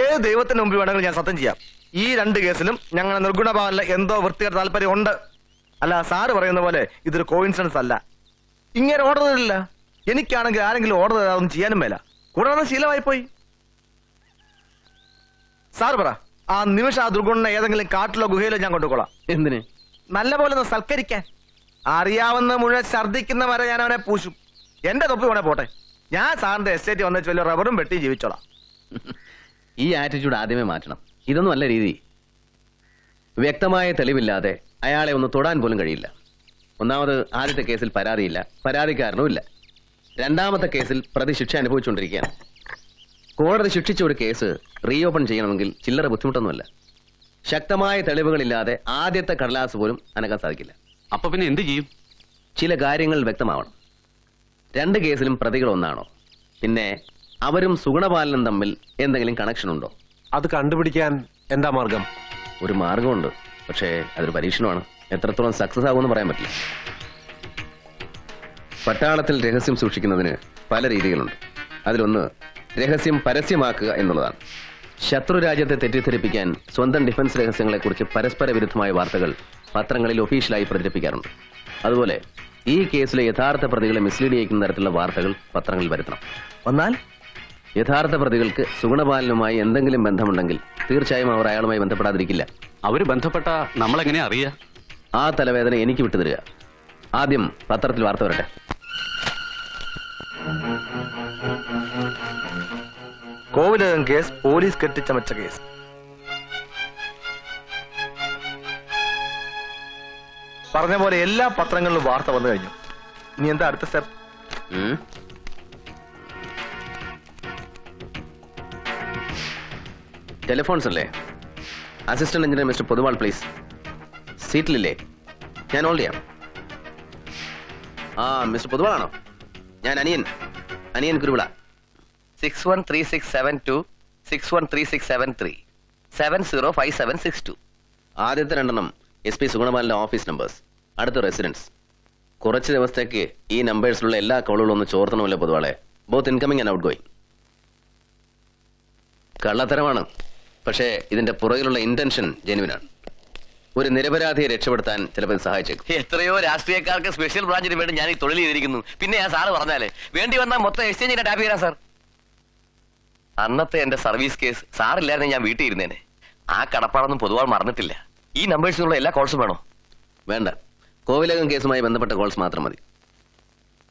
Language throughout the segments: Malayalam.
ഏത് ദൈവത്തിന് മുമ്പിൽ വേണമെങ്കിലും ഞാൻ സത്യം ചെയ്യാം. ഈ രണ്ട് കേസിലും ഞങ്ങൾ നിർഗുണഭാവനിൽ എന്തോ വൃത്തികെട്ട താല്പര്യം ഉണ്ട് അല്ല സാറ് പറയുന്ന പോലെ ഇതൊരു കോയിൻസിഡൻസ് അല്ല. ഇങ്ങനെ ഓർഡർ തരില്ല എനിക്കാണെങ്കിൽ ആരെങ്കിലും ഓർഡർ തരാതൊന്നും ചെയ്യാനും മേല. കൂടാതെ ശീലമായി പോയി സാർ പറ ആ നിമിഷം ആ ദുർഗുണനെ ഏതെങ്കിലും കാട്ടിലോ ഗുഹയിലോ ഞാൻ കൊണ്ടുപോകാം എന്തിന്? നല്ല പോലെ ഒന്ന് സൽക്കരിക്കാൻ. അറിയാവുന്ന മുഴുവൻ ഛർദ്ദിക്കുന്ന വരെ ഞാൻ അവനെ പൂശും. എന്റെ തൊപ്പി വേണേ പോട്ടെ. ഞാൻ സാറിന്റെ എസ്റ്റേറ്റ് വന്നു വലിയ റബ്ബറും വെട്ടി ജീവിച്ചോളാം. ഈ ആറ്റിറ്റ്യൂഡ് ആദ്യമേ മാറ്റണം. ഇതൊന്നും അല്ല രീതി. വ്യക്തമായ തെളിവില്ലാതെ അയാളെ ഒന്ന് തൊടാൻ പോലും കഴിയില്ല. ഒന്നാമത് ആദ്യത്തെ കേസിൽ പരാതിയില്ല. പരാതിക്കാരനും ഇല്ല രണ്ടാമത്തെ കേസിൽ പ്രതി ശിക്ഷ അനുഭവിച്ചുകൊണ്ടിരിക്കുകയാണ്. കോടതി ശിക്ഷിച്ച ഒരു കേസ് റീഓപ്പൺ ചെയ്യണമെങ്കിൽ ചില്ലറ ബുദ്ധിമുട്ടൊന്നുമല്ല. ശക്തമായ തെളിവുകളില്ലാതെ ആദ്യത്തെ കടലാസ് പോലും അനക്കാൻ സാധിക്കില്ല. അപ്പൊ പിന്നെ എന്ത് ചെയ്യും? ചില കാര്യങ്ങൾ വ്യക്തമാവണം. രണ്ട് കേസിലും പ്രതികൾ ഒന്നാണോ പിന്നെ അവരും സുഗുണപാലനും തമ്മിൽ എന്തെങ്കിലും കണക്ഷൻ ഉണ്ടോ? അത് കണ്ടുപിടിക്കാൻ എന്താ മാർഗം? ഒരു മാർഗമുണ്ട്. പക്ഷേ അതൊരു പരീക്ഷണമാണ്. എത്രത്തോളം സക്സസ് ആകുമെന്ന് പറയാൻ പറ്റില്ല. പട്ടാളത്തിൽ രഹസ്യം സൂക്ഷിക്കുന്നതിന് പല രീതികളുണ്ട്. അതിലൊന്ന് രഹസ്യം പരസ്യമാക്കുക എന്നുള്ളതാണ്. ശത്രു രാജ്യത്തെ തെറ്റിദ്ധരിപ്പിക്കാൻ സ്വന്തം ഡിഫൻസ് രഹസ്യങ്ങളെക്കുറിച്ച് പരസ്പര വിരുദ്ധമായ വാർത്തകൾ പത്രങ്ങളിൽ ഒഫീഷ്യലായി പ്രചരിപ്പിക്കാറുണ്ട്. അതുപോലെ ഈ കേസിലെ യഥാർത്ഥ പ്രതികളെ മിസ്ലീഡ് ചെയ്യിക്കുന്ന തരത്തിലുള്ള വാർത്തകൾ പത്രങ്ങളിൽ വരുത്തണം. വന്നാൽ യഥാർത്ഥ പ്രതികൾക്ക് സുഗുണപാലനുമായി എന്തെങ്കിലും ബന്ധമുണ്ടെങ്കിൽ തീർച്ചയായും അവർ അയാളുമായി ബന്ധപ്പെടാതിരിക്കില്ല. അവർ ബന്ധപ്പെട്ട നമ്മളെങ്ങനെ അറിയാ? ആ തലവേദന എനിക്ക് വിട്ടുതരിക. ആദ്യം പത്രത്തിൽ വാർത്ത വരട്ടെ. കോവിലകം കേസ് പോലീസ് കെട്ടിച്ചമച്ച കേസ്. പറഞ്ഞ പോലെ എല്ലാ പത്രങ്ങളിലും വാർത്ത വന്നു കഴിഞ്ഞു. ഇനി എന്താ അടുത്ത സ്റ്റെപ്പ് ടെലിഫോൺസ് അല്ലേ assistant engineer mister Pothuval please. സീറ്റിലില്ലേ? ഞാൻ ഓൾഡ് ചെയ്യാം. ആ മിസ്റ്റർ പൊതുവാളാണോ? ഞാൻ Aniyan. Aniyan Kuruvila six one three six seven two six one three six seven three seven zero five seven six two ആദ്യത്തെ രണ്ടെണ്ണം എസ് പി സുഗുണപാലിന്റെ ഓഫീസ് നമ്പേഴ്സ്. അടുത്ത റെസിഡൻസ്. കുറച്ച് ദിവസത്തേക്ക് ഈ നമ്പേഴ്സിലുള്ള എല്ലാ കോളുകളും ഒന്ന് ചോർത്തണമല്ലോ പൊതുവാളെ. Both incoming and outgoing കള്ളത്തരമാണ്. പക്ഷേ ഇതിന്റെ പുറകിലുള്ള ഇന്റൻഷൻ ജെനുവിനാണ് ഒരു നിരപരാധിയെ രക്ഷപ്പെടുത്താൻ ചിലപ്പോൾ സഹായിച്ചേക്കും. എത്രയോ രാഷ്ട്രീയക്കാർക്ക് സ്പെഷ്യൽ ബ്രാഞ്ചിന് വേണ്ടി ഞാൻ ഈ തൊഴിൽ ചെയ്തിരിക്കുന്നു പിന്നെ ഞാൻ സാറ് പറഞ്ഞാലേ വേണ്ടി വന്നാൽ മൊത്തം എക്സ്ചേഞ്ചിന്റെ ടാപ്പ് ചെയ്യാം സാർ അന്നത്തെ എന്റെ സർവീസ് കേസ് സാറില്ലായിരുന്നു ഞാൻ വീട്ടിൽ ഇരുന്നേനെ. ആ കടപ്പാടൊന്നും പൊതുവാൾ മറന്നിട്ടില്ല. ഈ നമ്പേഴ്സിനുള്ള എല്ലാ കോൾസും വേണോ? വേണ്ട. കോവിലകം കേസുമായി ബന്ധപ്പെട്ട കോൾസ് മാത്രം മതി.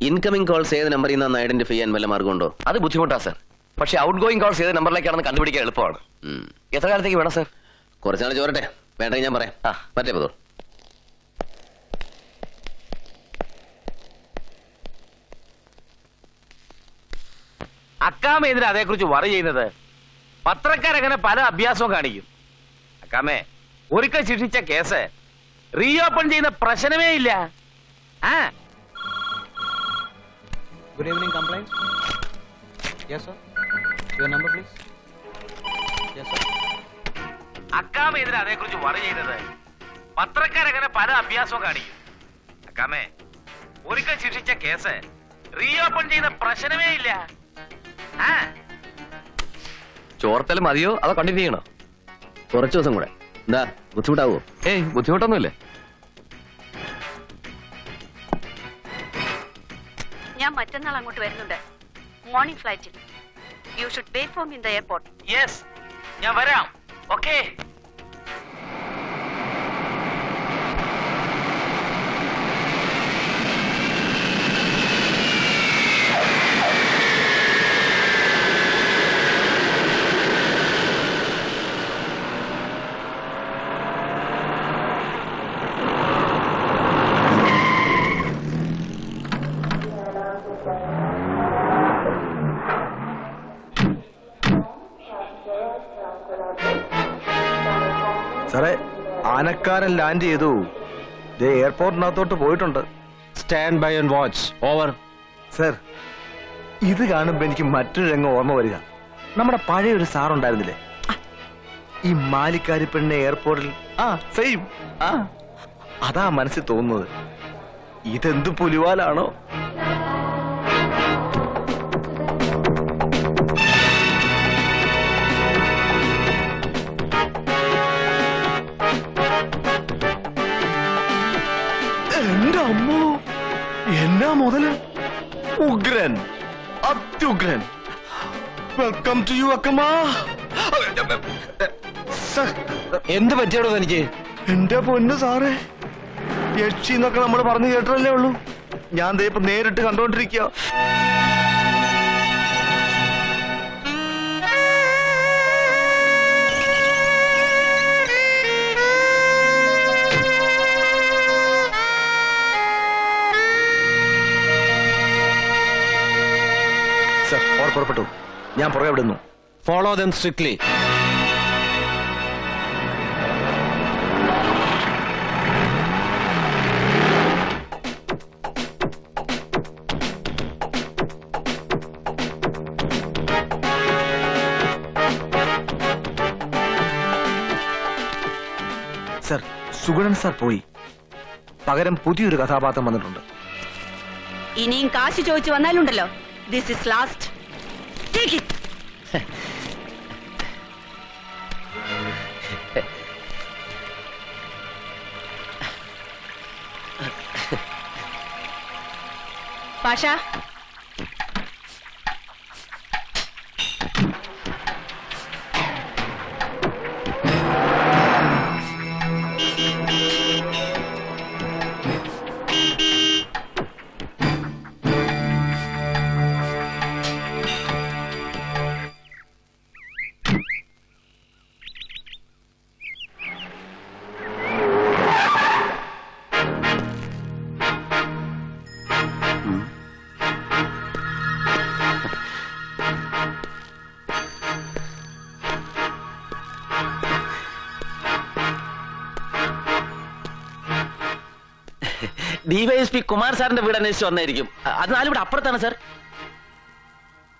ഇൻകമിംഗ് കോൾസ് ഏത് നമ്പറിൽ നിന്നാണ് ഐഡന്റിഫൈ ചെയ്യാൻ വല്ല മാർഗമുണ്ടോ? അത് ബുദ്ധിമുട്ടാ സാർ പക്ഷെ ഔട്ട് ഗോയിങ് കോൾസ് ഏത് നമ്പറിലേക്കാണെന്ന് കണ്ടുപിടിക്കാൻ എളുപ്പമാണ്. എത്ര കാലത്തേക്ക് വേണം സാർ? കുറച്ചാൾ ചോരട്ടെ. വേണ്ടെങ്കിൽ ഞാൻ പറയാം. ആ. പറ്റേ പൊതു. അക്കാമ എന്തിനാ അതേക്കുറിച്ച് വറി ചെയ്യുന്നത്? പത്രക്കാരങ്ങനെ പല അഭ്യാസവും കാണിക്കും. അക്കാമേ ഒരിക്കൽ ശിക്ഷിച്ച കേസ് റീഓപ്പൺ ചെയ്യുന്ന പ്രശ്നമേ ഇല്ല. ആ? Evening complaint yes sir. Your number, please. Yes, sir. അക്കാമ എന്തിനാ അതേക്കുറിച്ച് വറി ചെയ്തത്. പത്രക്കാരങ്ങനെ പല അഭ്യാസവും കാണിക്കും. അക്കാമേ ഒരിക്കൽ ശിക്ഷിച്ച കേസ് റീഓപ്പൺ ചെയ്യുന്ന പ്രശ്നമേ ഇല്ല. ചോർത്തൽ മതിയോ? അതോ കണ്ടിന്യൂ ചെയ്യണോ? കുറച്ചു ദിവസം കൂടെ. എന്താ ബുദ്ധിമുട്ടാവോ? ഏയ് ബുദ്ധിമുട്ടൊന്നുമില്ലേ. ഞാൻ മറ്റന്നാൾ അങ്ങോട്ട് വരുന്നുണ്ട്. മോർണിംഗ് ഫ്ലൈറ്റിൽ you should wait for me in the airport yes ഞാൻ വരാം. ഓക്കേ സാറേ ആനക്കാരൻ ലാൻഡ് ചെയ്തു. ദേ എയർപോർട്ടിനകത്തോട്ട് പോയിട്ടുണ്ട്. Stand by and watch over sir ഇത് കാണുമ്പോ എനിക്ക് മറ്റൊരു രംഗം ഓർമ്മ വരിക. നമ്മുടെ പഴയ ഒരു സാർ ഉണ്ടായിരുന്നില്ലേ? ഈ മാലിക്കാരി പെണ്ണ് എയർപോർട്ടിൽ ആ സെയിം ആ. അതാ മനസ്സിൽ തോന്നുന്നത്. ഇതെന്ത് പുലിവാലാണോ? മുതൽ ഉഗ്രൻ അത്യുഗ്രൻ വെൽക്കം ടു യു അക്കമാ എന്ത് പറ്റിയോ തനിക്ക്? എന്റെ പൊന്ന് സാറേ യക്ഷി എന്നൊക്കെ നമ്മൾ പറഞ്ഞു കേട്ടതല്ലേ ഉള്ളൂ. ഞാൻ ദേ ഇപ്പൊ നേരിട്ട് കണ്ടോണ്ടിരിക്കുക പുറപ്പെട്ടു. ഞാൻ പുറകെ വിടുന്നു. Follow them strictly sir Sugunan sir പോയി. പകരം പുതിയൊരു കഥാപാത്രം വന്നിട്ടുണ്ട്. ഇനിയും കാശ് ചോദിച്ചു വന്നാലുണ്ടല്ലോ. This is last 嘿，嘿，帕莎。DYSP Kumar സാറിന്റെ വീട് അന്വേഷിച്ച് വന്നായിരിക്കും. അത് നാല് ഇവിടെ അപ്പുറത്താണ് സാർ.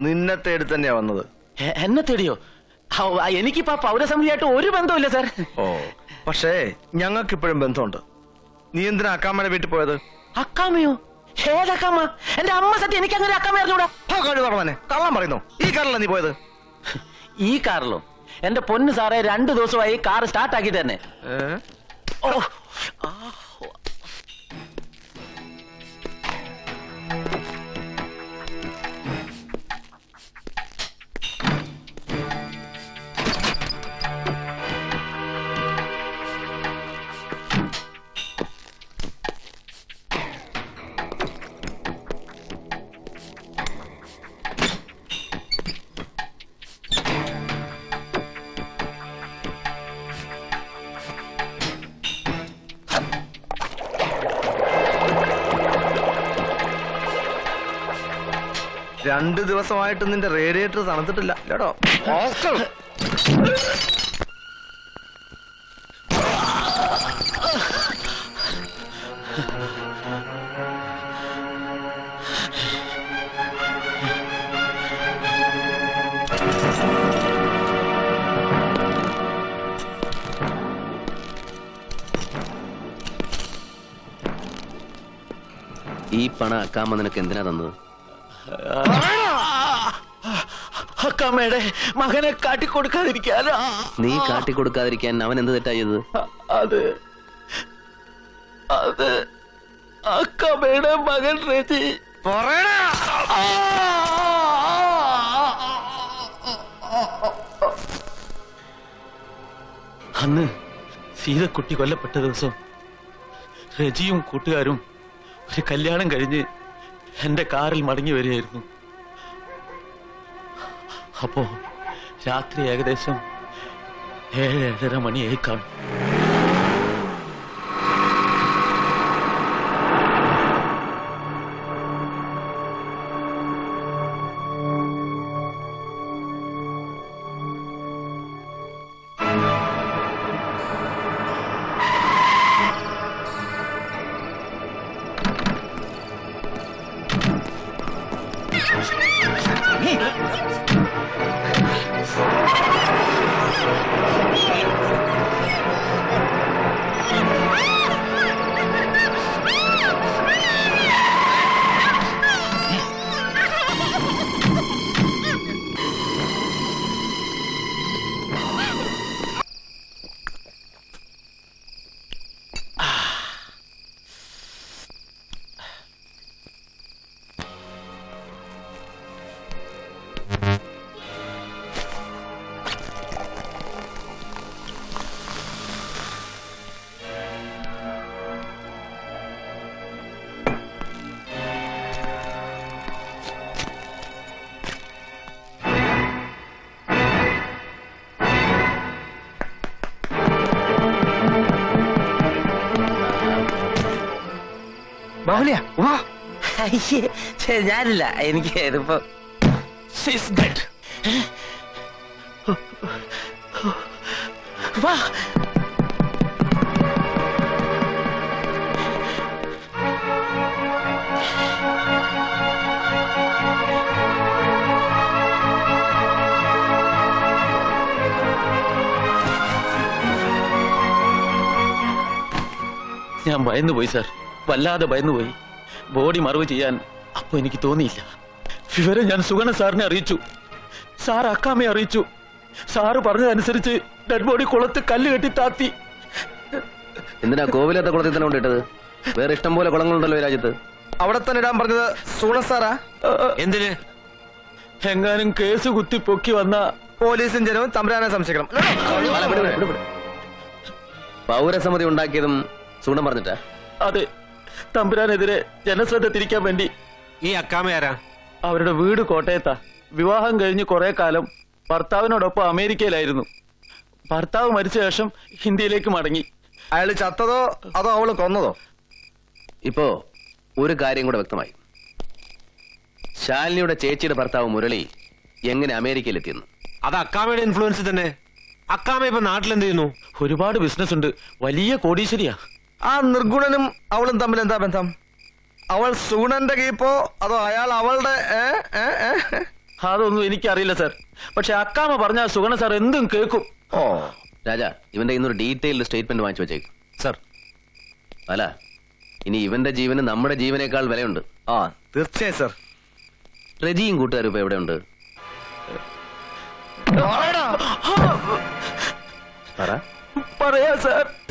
നിന്നെ തേടി തന്നെയാ വന്നത്. എന്നെ തേടിയോ? എനിക്കിപ്പോ പൗരസമിതിയായിട്ട് ഒരു ബന്ധമില്ല സാർ. ഓ പക്ഷേ ഞങ്ങൾക്ക് ഇപ്പോഴും ബന്ധമുണ്ട്. നീ എന്തിനാ അക്കാമ്മയുടെ വീട്ടിൽ പോയത്? അക്കാമയോ ഏതക്കാമ എന്റെ അമ്മ സത്യം എനിക്ക് അങ്ങനെ അക്കാമ അറിഞ്ഞൂടാ കള്ളം പറയുന്നു. ഈ കാറിലാ നീ പോയത്? ഈ കാറിലോ. എന്റെ പൊന്ന് സാറേ രണ്ടു ദിവസമായി കാർ സ്റ്റാർട്ട് ആക്കി തന്നെ? ഓ രണ്ട് ദിവസമായിട്ട് നിന്റെ റേഡിയേറ്റർ തണുത്തിട്ടില്ല. കേട്ടോ ഈ പണ അക്കാമ്മ നിനക്ക് എന്തിനാ തന്നത്? അക്കാമയുടെ മകനെ കാട്ടിക്കൊടുക്കാതിരിക്കാൻ നീ കാട്ടിക്കൊടുക്കാതിരിക്കാൻ അവൻ എന്ത് തെറ്റായത് അത് അത് അക്കമ്മയുടെ മകൻ രതി അന്ന് സീതക്കുട്ടി കൊല്ലപ്പെട്ട ദിവസം രജിയും കൂട്ടുകാരും ഒരു കല്യാണം കഴിഞ്ഞ് എന്റെ കാറിൽ മടങ്ങി വരികയായിരുന്നു. അപ്പോ രാത്രി ഏകദേശം ഏഴ് ഏഴര മണിയായി കാണും. 什么你 ബാഹുലിയ വാ. അയ്യേ, ഞാനില്ല എനിക്ക് ഇതിപ്പോ വാ. ഞാൻ ഭയന്നുപോയി സാർ. വല്ലാതെ ഭയന്നുപോയി. ബോഡി മറവ് ചെയ്യാൻ അപ്പൊ എനിക്ക് തോന്നിയില്ല. വിവരം ഞാൻ സുഗണ സാറിനെ അറിയിച്ചു. സാർ അക്കാമയെ അറിയിച്ചു. സാറ് പറഞ്ഞതനുസരിച്ച് ഡെഡ് ബോഡി കുളത്ത് കല്ല് കെട്ടി താത്തി. എന്തിനാ കോവിലത്തെ കുളത്തിൽ തന്നെ കൊണ്ടിട്ടത്? വേറെ ഇഷ്ടം പോലെ കുളങ്ങളുണ്ടല്ലോ ഈ രാജ്യത്ത്. അവിടെ തന്നെ ഇടാൻ പറഞ്ഞത് സുഗണ സാറാ? എന്തിന്? എങ്ങാനും കേസ് കുത്തി പൊക്കി വന്ന പോലീസും ജനവും തമ്പരാനെ സംശയിക്കണം. പൗരസമിതി ഉണ്ടാക്കിയതും സുഗണം പറഞ്ഞിട്ടാ? അതെ. തമ്പുരാനെതിരെ ജനശ്രദ്ധ തിരിക്കാൻ വേണ്ടി ഈ അക്കാമയാരാ അവരുടെ വീട് കോട്ടയത്താ. വിവാഹം കഴിഞ്ഞ് കുറെ കാലം ഭർത്താവിനോടൊപ്പം അമേരിക്കയിലായിരുന്നു. ഭർത്താവ് മരിച്ച ശേഷം ഹിന്ദിയിലേക്ക് മടങ്ങി. അയാൾ ചത്തതോ അതോ അവൾ കൊന്നതോ? ഇപ്പോ ഒരു കാര്യം കൂടെ വ്യക്തമായി. ശാലിനിയുടെ ചേച്ചിയുടെ ഭർത്താവ് മുരളി എങ്ങനെ അമേരിക്കയിലെത്തിയെന്ന്? അത് അക്കാമയുടെ ഇൻഫ്ലുവൻസ് തന്നെ. അക്കാമ ഇപ്പൊ നാട്ടിൽ എന്ത് ചെയ്യുന്നു? ഒരുപാട് ബിസിനസ് ഉണ്ട്. വലിയ കോടീശ്വരിയാ. ആ നിർഗുണനും അവളും തമ്മിൽ എന്താ ബന്ധം? അവൾ സുഗുണന്റെ കീപ്പോ അതോ അയാൾ അവളുടെ? അതൊന്നും എനിക്കറിയില്ല സാർ. പക്ഷെ അക്കാമ പറഞ്ഞാൽ സുഗണ സാർ എന്തും കേൾക്കും. ഓ. രാജാ ഇവന്റെ ഇന്നൊരു ഡീറ്റെയിൽഡ് സ്റ്റേറ്റ്മെന്റ് വാങ്ങിച്ചു വെച്ചേക്ക്. സർ. അല്ല ഇനി ഇവന്റെ ജീവന് നമ്മുടെ ജീവനേക്കാൾ വിലയുണ്ട്. ആ തീർച്ചയായും സർ. റെജിയും കൂട്ടുകാരും ഇപ്പൊ എവിടെയുണ്ട്? പറ. പറയാ സാർ.